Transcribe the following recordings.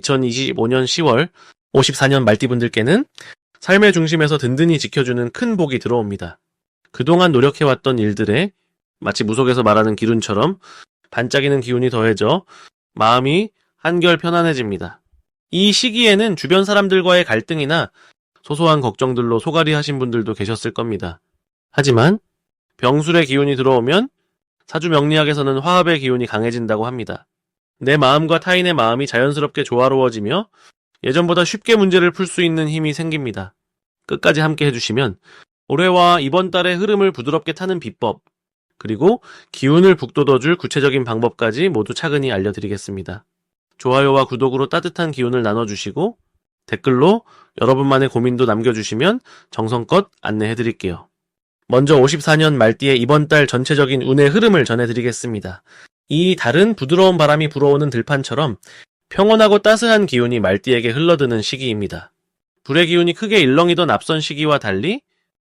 2025년 10월 54년 말띠분들께는 삶의 중심에서 든든히 지켜주는 큰 복이 들어옵니다. 그동안 노력해왔던 일들에 마치 무속에서 말하는 기운처럼 반짝이는 기운이 더해져 마음이 한결 편안해집니다. 이 시기에는 주변 사람들과의 갈등이나 소소한 걱정들로 소갈이 하신 분들도 계셨을 겁니다. 하지만 병술의 기운이 들어오면 사주 명리학에서는 화합의 기운이 강해진다고 합니다. 내 마음과 타인의 마음이 자연스럽게 조화로워지며 예전보다 쉽게 문제를 풀 수 있는 힘이 생깁니다. 끝까지 함께 해주시면 올해와 이번 달의 흐름을 부드럽게 타는 비법, 그리고 기운을 북돋워줄 구체적인 방법까지 모두 차근히 알려드리겠습니다. 좋아요와 구독으로 따뜻한 기운을 나눠주시고 댓글로 여러분만의 고민도 남겨주시면 정성껏 안내해드릴게요. 먼저 54년 말띠의 이번 달 전체적인 운의 흐름을 전해드리겠습니다. 이 달은 부드러운 바람이 불어오는 들판처럼 평온하고 따스한 기운이 말띠에게 흘러드는 시기입니다. 불의 기운이 크게 일렁이던 앞선 시기와 달리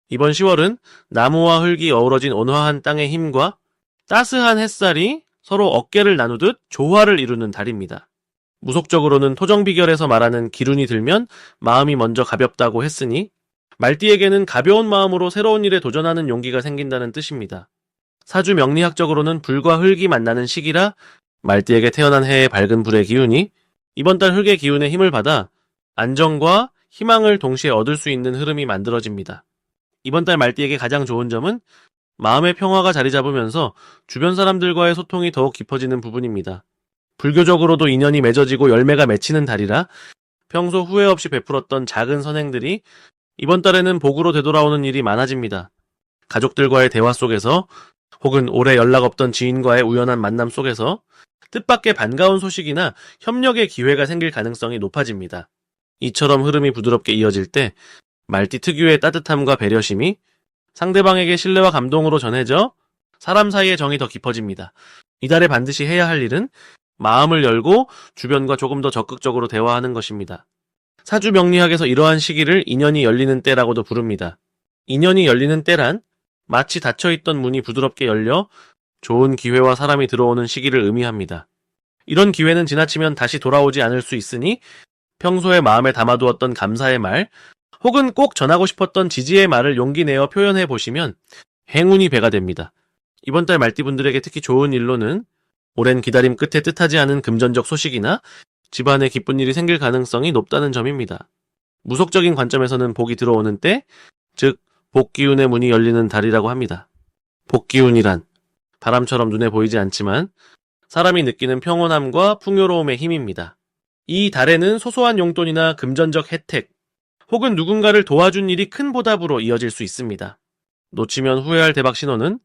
이번 10월은 나무와 흙이 어우러진 온화한 땅의 힘과 따스한 햇살이 서로 어깨를 나누듯 조화를 이루는 달입니다. 무속적으로는 토정비결에서 말하는 기운이 들면 마음이 먼저 가볍다고 했으니 말띠에게는 가벼운 마음으로 새로운 일에 도전하는 용기가 생긴다는 뜻입니다. 사주 명리학적으로는 불과 흙이 만나는 시기라 말띠에게 태어난 해의 밝은 불의 기운이 이번 달 흙의 기운에 힘을 받아 안정과 희망을 동시에 얻을 수 있는 흐름이 만들어집니다. 이번 달 말띠에게 가장 좋은 점은 마음의 평화가 자리 잡으면서 주변 사람들과의 소통이 더욱 깊어지는 부분입니다. 불교적으로도 인연이 맺어지고 열매가 맺히는 달이라 평소 후회 없이 베풀었던 작은 선행들이 이번 달에는 복으로 되돌아오는 일이 많아집니다. 가족들과의 대화 속에서 혹은 오래 연락 없던 지인과의 우연한 만남 속에서 뜻밖의 반가운 소식이나 협력의 기회가 생길 가능성이 높아집니다. 이처럼 흐름이 부드럽게 이어질 때 말띠 특유의 따뜻함과 배려심이 상대방에게 신뢰와 감동으로 전해져 사람 사이의 정이 더 깊어집니다. 이달에 반드시 해야 할 일은 마음을 열고 주변과 조금 더 적극적으로 대화하는 것입니다. 사주 명리학에서 이러한 시기를 인연이 열리는 때라고도 부릅니다. 인연이 열리는 때란 마치 닫혀있던 문이 부드럽게 열려 좋은 기회와 사람이 들어오는 시기를 의미합니다. 이런 기회는 지나치면 다시 돌아오지 않을 수 있으니 평소에 마음에 담아두었던 감사의 말, 혹은 꼭 전하고 싶었던 지지의 말을 용기 내어 표현해 보시면 행운이 배가 됩니다. 이번 달 말띠분들에게 특히 좋은 일로는 오랜 기다림 끝에 뜻하지 않은 금전적 소식이나 집안에 기쁜 일이 생길 가능성이 높다는 점입니다. 무속적인 관점에서는 복이 들어오는 때, 즉 복기운의 문이 열리는 달이라고 합니다. 복기운이란 바람처럼 눈에 보이지 않지만 사람이 느끼는 평온함과 풍요로움의 힘입니다. 이 달에는 소소한 용돈이나 금전적 혜택, 혹은 누군가를 도와준 일이 큰 보답으로 이어질 수 있습니다. 놓치면 후회할 대박 신호는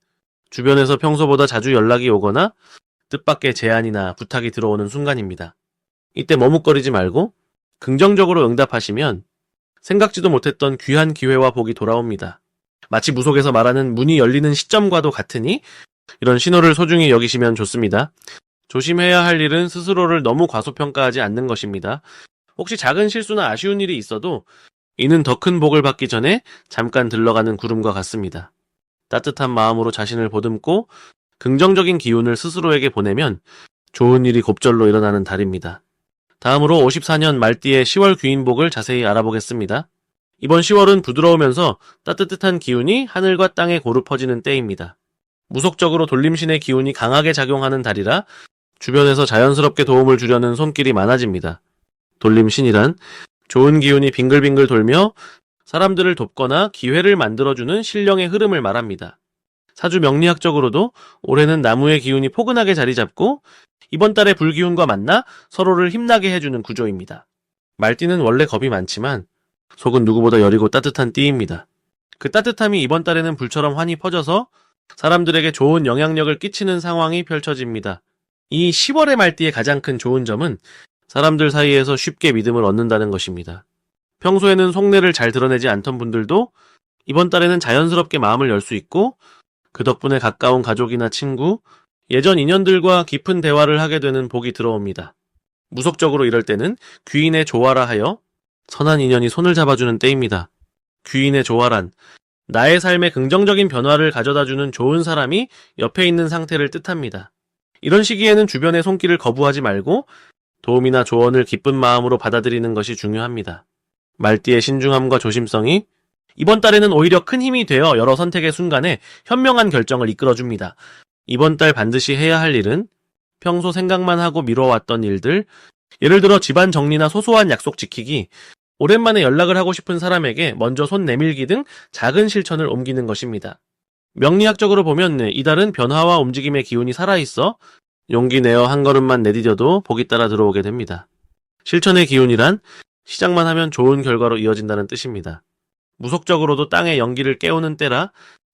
주변에서 평소보다 자주 연락이 오거나 뜻밖의 제안이나 부탁이 들어오는 순간입니다. 이때 머뭇거리지 말고 긍정적으로 응답하시면 생각지도 못했던 귀한 기회와 복이 돌아옵니다. 마치 무속에서 말하는 문이 열리는 시점과도 같으니 이런 신호를 소중히 여기시면 좋습니다. 조심해야 할 일은 스스로를 너무 과소평가하지 않는 것입니다. 혹시 작은 실수나 아쉬운 일이 있어도 이는 더 큰 복을 받기 전에 잠깐 들러가는 구름과 같습니다. 따뜻한 마음으로 자신을 보듬고 긍정적인 기운을 스스로에게 보내면 좋은 일이 곱절로 일어나는 달입니다. 다음으로 54년 말띠의 10월 귀인복을 자세히 알아보겠습니다. 이번 10월은 부드러우면서 따뜻한 기운이 하늘과 땅에 고루 퍼지는 때입니다. 무속적으로 돌림신의 기운이 강하게 작용하는 달이라 주변에서 자연스럽게 도움을 주려는 손길이 많아집니다. 돌림신이란 좋은 기운이 빙글빙글 돌며 사람들을 돕거나 기회를 만들어주는 신령의 흐름을 말합니다. 사주 명리학적으로도 올해는 나무의 기운이 포근하게 자리 잡고 이번 달에 불기운과 만나 서로를 힘나게 해주는 구조입니다. 말띠는 원래 겁이 많지만 속은 누구보다 여리고 따뜻한 띠입니다. 그 따뜻함이 이번 달에는 불처럼 환히 퍼져서 사람들에게 좋은 영향력을 끼치는 상황이 펼쳐집니다. 이 10월의 말띠의 가장 큰 좋은 점은 사람들 사이에서 쉽게 믿음을 얻는다는 것입니다. 평소에는 속내를 잘 드러내지 않던 분들도 이번 달에는 자연스럽게 마음을 열 수 있고 그 덕분에 가까운 가족이나 친구, 예전 인연들과 깊은 대화를 하게 되는 복이 들어옵니다. 무속적으로 이럴 때는 귀인의 조화라 하여 선한 인연이 손을 잡아주는 때입니다. 귀인의 조화란 나의 삶에 긍정적인 변화를 가져다주는 좋은 사람이 옆에 있는 상태를 뜻합니다. 이런 시기에는 주변의 손길을 거부하지 말고 도움이나 조언을 기쁜 마음으로 받아들이는 것이 중요합니다. 말띠의 신중함과 조심성이 이번 달에는 오히려 큰 힘이 되어 여러 선택의 순간에 현명한 결정을 이끌어줍니다. 이번 달 반드시 해야 할 일은 평소 생각만 하고 미뤄왔던 일들, 예를 들어 집안 정리나 소소한 약속 지키기, 오랜만에 연락을 하고 싶은 사람에게 먼저 손 내밀기 등 작은 실천을 옮기는 것입니다. 명리학적으로 보면 이달은 변화와 움직임의 기운이 살아있어 용기 내어 한 걸음만 내디뎌도 복이 따라 들어오게 됩니다. 실천의 기운이란 시작만 하면 좋은 결과로 이어진다는 뜻입니다. 무속적으로도 땅의 연기를 깨우는 때라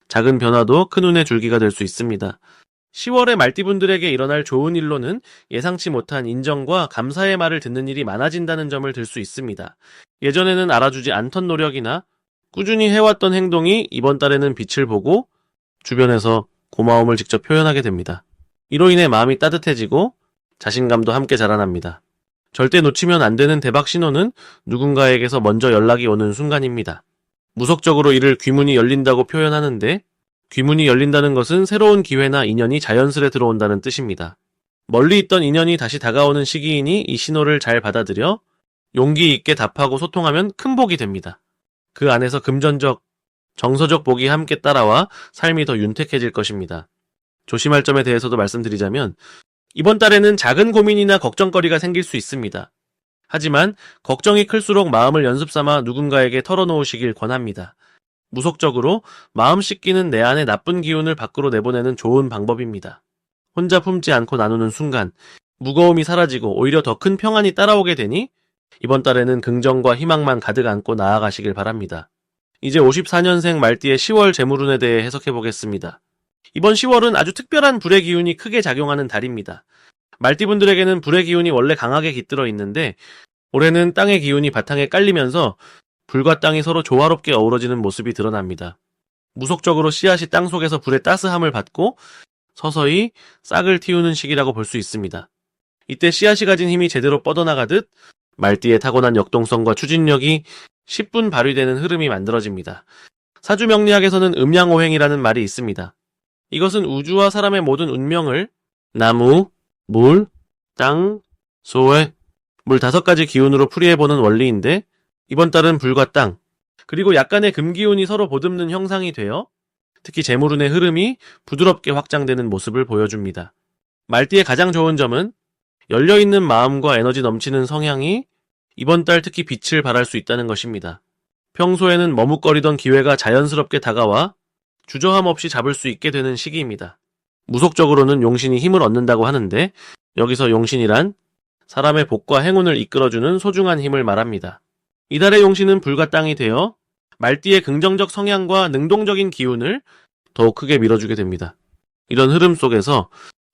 작은 변화도 큰 운의 줄기가 될 수 있습니다. 10월에 말띠분들에게 일어날 좋은 일로는 예상치 못한 인정과 감사의 말을 듣는 일이 많아진다는 점을 들 수 있습니다. 예전에는 알아주지 않던 노력이나 꾸준히 해왔던 행동이 이번 달에는 빛을 보고 주변에서 고마움을 직접 표현하게 됩니다. 이로 인해 마음이 따뜻해지고 자신감도 함께 자라납니다. 절대 놓치면 안 되는 대박 신호는 누군가에게서 먼저 연락이 오는 순간입니다. 무속적으로 이를 귀문이 열린다고 표현하는데 귀문이 열린다는 것은 새로운 기회나 인연이 자연스레 들어온다는 뜻입니다. 멀리 있던 인연이 다시 다가오는 시기이니 이 신호를 잘 받아들여 용기 있게 답하고 소통하면 큰 복이 됩니다. 그 안에서 금전적, 정서적 복이 함께 따라와 삶이 더 윤택해질 것입니다. 조심할 점에 대해서도 말씀드리자면 이번 달에는 작은 고민이나 걱정거리가 생길 수 있습니다. 하지만 걱정이 클수록 마음을 연습 삼아 누군가에게 털어놓으시길 권합니다. 무속적으로 마음 씻기는 내 안의 나쁜 기운을 밖으로 내보내는 좋은 방법입니다. 혼자 품지 않고 나누는 순간 무거움이 사라지고 오히려 더 큰 평안이 따라오게 되니 이번 달에는 긍정과 희망만 가득 안고 나아가시길 바랍니다. 이제 54년생 말띠의 10월 재물운에 대해 해석해 보겠습니다. 이번 10월은 아주 특별한 불의 기운이 크게 작용하는 달입니다. 말띠분들에게는 불의 기운이 원래 강하게 깃들어 있는데 올해는 땅의 기운이 바탕에 깔리면서 불과 땅이 서로 조화롭게 어우러지는 모습이 드러납니다. 무속적으로 씨앗이 땅 속에서 불의 따스함을 받고 서서히 싹을 틔우는 시기라고 볼 수 있습니다. 이때 씨앗이 가진 힘이 제대로 뻗어나가듯 말띠의 타고난 역동성과 추진력이 10분 발휘되는 흐름이 만들어집니다. 사주명리학에서는 음양오행이라는 말이 있습니다. 이것은 우주와 사람의 모든 운명을 나무, 물, 땅, 소외, 물 다섯 가지 기운으로 풀이해보는 원리인데 이번 달은 불과 땅, 그리고 약간의 금기운이 서로 보듬는 형상이 되어 특히 재물운의 흐름이 부드럽게 확장되는 모습을 보여줍니다. 말띠의 가장 좋은 점은 열려있는 마음과 에너지 넘치는 성향이 이번 달 특히 빛을 발할 수 있다는 것입니다. 평소에는 머뭇거리던 기회가 자연스럽게 다가와 주저함 없이 잡을 수 있게 되는 시기입니다. 무속적으로는 용신이 힘을 얻는다고 하는데 여기서 용신이란 사람의 복과 행운을 이끌어주는 소중한 힘을 말합니다. 이달의 용신은 불과 땅이 되어 말띠의 긍정적 성향과 능동적인 기운을 더욱 크게 밀어주게 됩니다. 이런 흐름 속에서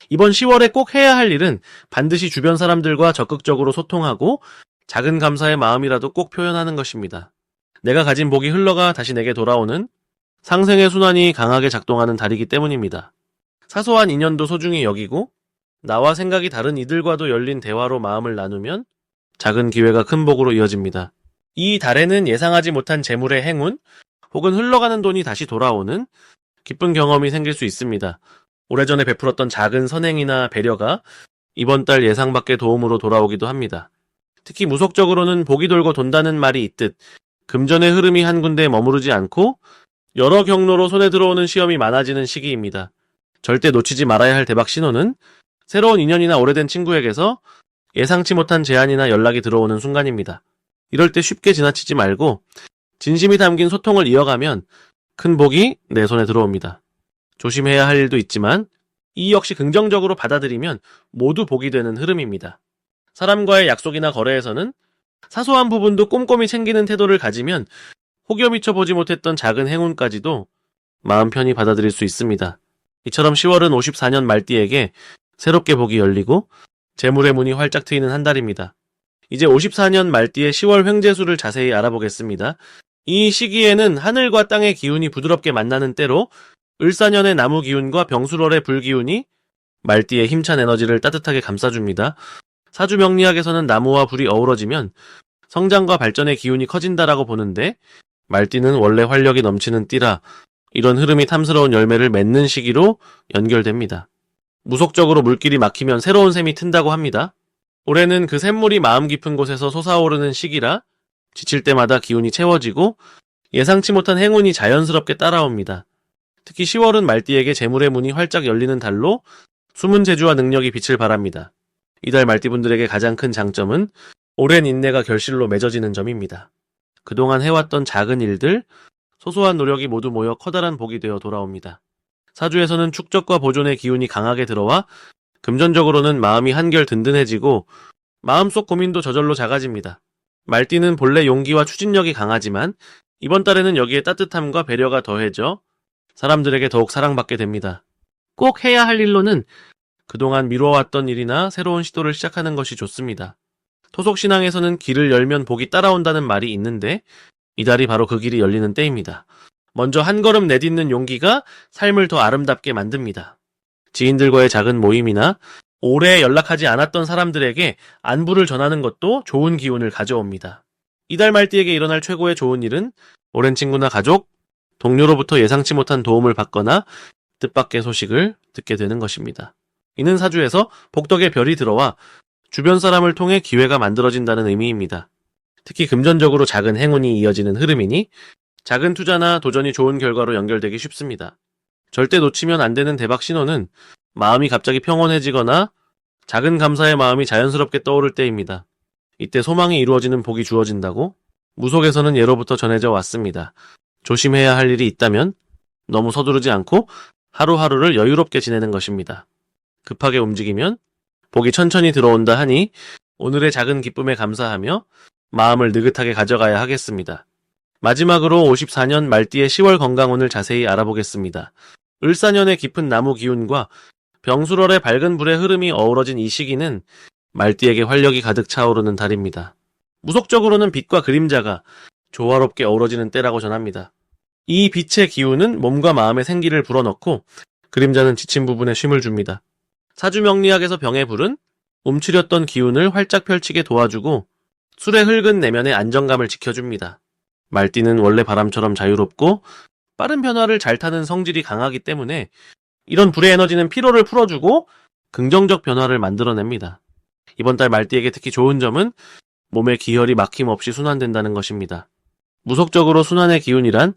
이번 10월에 꼭 해야 할 일은 반드시 주변 사람들과 적극적으로 소통하고 작은 감사의 마음이라도 꼭 표현하는 것입니다. 내가 가진 복이 흘러가 다시 내게 돌아오는 상생의 순환이 강하게 작동하는 달이기 때문입니다. 사소한 인연도 소중히 여기고 나와 생각이 다른 이들과도 열린 대화로 마음을 나누면 작은 기회가 큰 복으로 이어집니다. 이 달에는 예상하지 못한 재물의 행운 혹은 흘러가는 돈이 다시 돌아오는 기쁜 경험이 생길 수 있습니다. 오래전에 베풀었던 작은 선행이나 배려가 이번 달 예상 밖의 도움으로 돌아오기도 합니다. 특히 무속적으로는 복이 돌고 돈다는 말이 있듯 금전의 흐름이 한 군데에 머무르지 않고 여러 경로로 손에 들어오는 시험이 많아지는 시기입니다. 절대 놓치지 말아야 할 대박 신호는 새로운 인연이나 오래된 친구에게서 예상치 못한 제안이나 연락이 들어오는 순간입니다. 이럴 때 쉽게 지나치지 말고 진심이 담긴 소통을 이어가면 큰 복이 내 손에 들어옵니다. 조심해야 할 일도 있지만 이 역시 긍정적으로 받아들이면 모두 복이 되는 흐름입니다. 사람과의 약속이나 거래에서는 사소한 부분도 꼼꼼히 챙기는 태도를 가지면 혹여 미쳐 보지 못했던 작은 행운까지도 마음 편히 받아들일 수 있습니다. 이처럼 10월은 54년 말띠에게 새롭게 복이 열리고 재물의 문이 활짝 트이는 한 달입니다. 이제 54년 말띠의 10월 횡재수를 자세히 알아보겠습니다. 이 시기에는 하늘과 땅의 기운이 부드럽게 만나는 때로 을사년의 나무 기운과 병술월의 불 기운이 말띠의 힘찬 에너지를 따뜻하게 감싸줍니다. 사주 명리학에서는 나무와 불이 어우러지면 성장과 발전의 기운이 커진다라고 보는데 말띠는 원래 활력이 넘치는 띠라 이런 흐름이 탐스러운 열매를 맺는 시기로 연결됩니다. 무속적으로 물길이 막히면 새로운 셈이 튼다고 합니다. 올해는 그 샘물이 마음 깊은 곳에서 솟아오르는 시기라 지칠 때마다 기운이 채워지고 예상치 못한 행운이 자연스럽게 따라옵니다. 특히 10월은 말띠에게 재물의 문이 활짝 열리는 달로 숨은 재주와 능력이 빛을 발합니다. 이달 말띠분들에게 가장 큰 장점은 오랜 인내가 결실로 맺어지는 점입니다. 그동안 해왔던 작은 일들, 소소한 노력이 모두 모여 커다란 복이 되어 돌아옵니다. 사주에서는 축적과 보존의 기운이 강하게 들어와 금전적으로는 마음이 한결 든든해지고 마음속 고민도 저절로 작아집니다. 말띠는 본래 용기와 추진력이 강하지만 이번 달에는 여기에 따뜻함과 배려가 더해져 사람들에게 더욱 사랑받게 됩니다. 꼭 해야 할 일로는 그동안 미뤄왔던 일이나 새로운 시도를 시작하는 것이 좋습니다. 토속신앙에서는 길을 열면 복이 따라온다는 말이 있는데 이달이 바로 그 길이 열리는 때입니다. 먼저 한 걸음 내딛는 용기가 삶을 더 아름답게 만듭니다. 지인들과의 작은 모임이나 오래 연락하지 않았던 사람들에게 안부를 전하는 것도 좋은 기운을 가져옵니다. 이달 말띠에게 일어날 최고의 좋은 일은 오랜 친구나 가족, 동료로부터 예상치 못한 도움을 받거나 뜻밖의 소식을 듣게 되는 것입니다. 이는 사주에서 복덕의 별이 들어와 주변 사람을 통해 기회가 만들어진다는 의미입니다. 특히 금전적으로 작은 행운이 이어지는 흐름이니 작은 투자나 도전이 좋은 결과로 연결되기 쉽습니다. 절대 놓치면 안 되는 대박 신호는 마음이 갑자기 평온해지거나 작은 감사의 마음이 자연스럽게 떠오를 때입니다. 이때 소망이 이루어지는 복이 주어진다고 무속에서는 예로부터 전해져 왔습니다. 조심해야 할 일이 있다면 너무 서두르지 않고 하루하루를 여유롭게 지내는 것입니다. 급하게 움직이면 복이 천천히 들어온다 하니 오늘의 작은 기쁨에 감사하며 마음을 느긋하게 가져가야 하겠습니다. 마지막으로 54년 말띠의 10월 건강운을 자세히 알아보겠습니다. 을사년의 깊은 나무 기운과 병수월의 밝은 불의 흐름이 어우러진 이 시기는 말띠에게 활력이 가득 차오르는 달입니다. 무속적으로는 빛과 그림자가 조화롭게 어우러지는 때라고 전합니다. 이 빛의 기운은 몸과 마음의 생기를 불어넣고 그림자는 지친 부분에 쉼을 줍니다. 사주명리학에서 병의 불은 움츠렸던 기운을 활짝 펼치게 도와주고 술의 흙은 내면의 안정감을 지켜줍니다. 말띠는 원래 바람처럼 자유롭고 빠른 변화를 잘 타는 성질이 강하기 때문에 이런 불의 에너지는 피로를 풀어주고 긍정적 변화를 만들어냅니다. 이번 달 말띠에게 특히 좋은 점은 몸의 기혈이 막힘없이 순환된다는 것입니다. 무속적으로 순환의 기운이란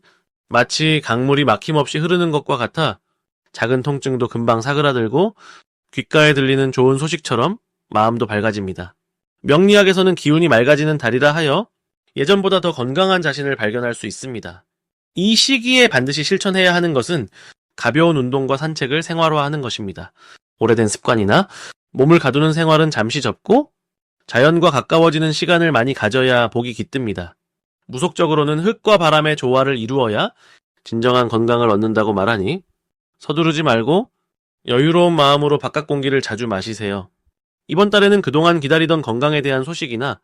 마치 강물이 막힘없이 흐르는 것과 같아 작은 통증도 금방 사그라들고 귓가에 들리는 좋은 소식처럼 마음도 밝아집니다. 명리학에서는 기운이 맑아지는 달이라 하여 예전보다 더 건강한 자신을 발견할 수 있습니다. 이 시기에 반드시 실천해야 하는 것은 가벼운 운동과 산책을 생활화하는 것입니다. 오래된 습관이나 몸을 가두는 생활은 잠시 접고 자연과 가까워지는 시간을 많이 가져야 복이 깃듭니다. 무속적으로는 흙과 바람의 조화를 이루어야 진정한 건강을 얻는다고 말하니 서두르지 말고 여유로운 마음으로 바깥 공기를 자주 마시세요. 이번 달에는 그동안 기다리던 건강에 대한 소식이나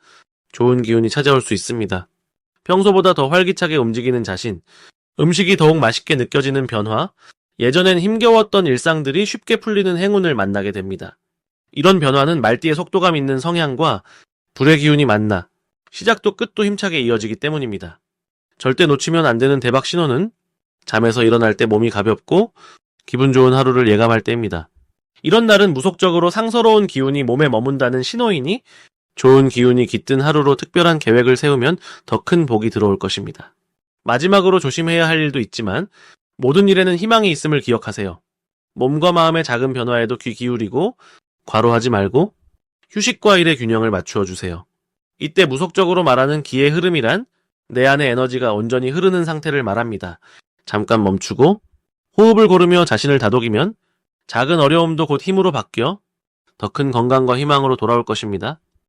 좋은 기운이 찾아올 수 있습니다. 평소보다 더 활기차게 움직이는 자신, 음식이 더욱 맛있게 느껴지는 변화, 예전엔 힘겨웠던 일상들이 쉽게 풀리는 행운을 만나게 됩니다. 이런 변화는 말띠의 속도감 있는 성향과 불의 기운이 만나 시작도 끝도 힘차게 이어지기 때문입니다. 절대 놓치면 안 되는 대박 신호는 잠에서 일어날 때 몸이 가볍고 기분 좋은 하루를 예감할 때입니다. 이런 날은 무속적으로 상서로운 기운이 몸에 머문다는 신호이니 좋은 기운이 깃든 하루로 특별한 계획을 세우면 더 큰 복이 들어올 것입니다. 마지막으로 조심해야 할 일도 있지만 모든 일에는 희망이 있음을 기억하세요. 몸과 마음의 작은 변화에도 귀 기울이고 과로하지 말고 휴식과 일의 균형을 맞추어 주세요. 이때 무속적으로 말하는 기의 흐름이란 내 안의 에너지가 온전히 흐르는 상태를 말합니다. 잠깐 멈추고 호흡을 고르며 자신을 다독이면 작은 어려움도 곧 힘으로 바뀌어 더 큰 건강과 희망으로 돌아올 것입니다.